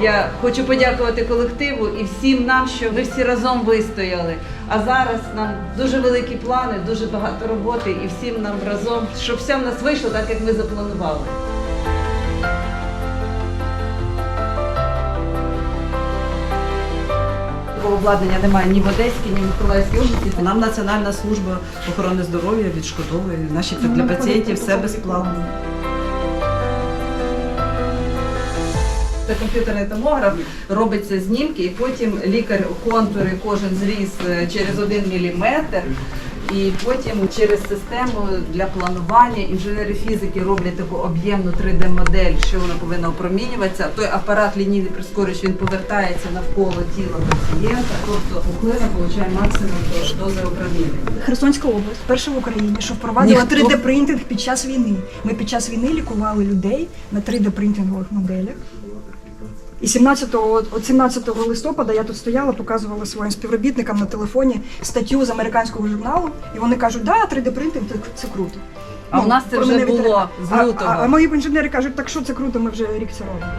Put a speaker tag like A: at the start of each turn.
A: Я хочу подякувати колективу і всім нам, що ми всі разом вистояли. А зараз нам дуже великі плани, дуже багато роботи, і всім нам разом, щоб все в нас вийшло так, як ми запланували. Такого обладнання немає ні в Одеській, ні в Миколаївській області.
B: Нам Національна служба охорони здоров'я відшкодовує наші для пацієнтів все безплатно.
A: Це комп'ютерний томограф, робиться знімки, і потім лікар контури кожен зріз е, через один міліметр. І потім через систему для планування інженери фізики роблять таку об'ємну 3D-модель, що вона повинна опромінюватися. Той апарат лінійний прискорювач він повертається навколо тіла пацієнта, тобто пухлина отримує максимум до- дози опромінення.
C: Херсонська область, перша в Україні, що впровадила
B: Ніхто-
C: 3D принтинг під час війни. Ми під час війни лікували людей на 3D принтингових моделях. І 17, от 17 листопада я тут стояла, показувала своїм співробітникам на телефоні статтю з американського журналу, і вони кажуть, да, 3D принтинг це, це круто.
A: А у нас це вже було з лютого.
C: А- А, а мої інженери кажуть, так що це круто, ми вже рік це робимо.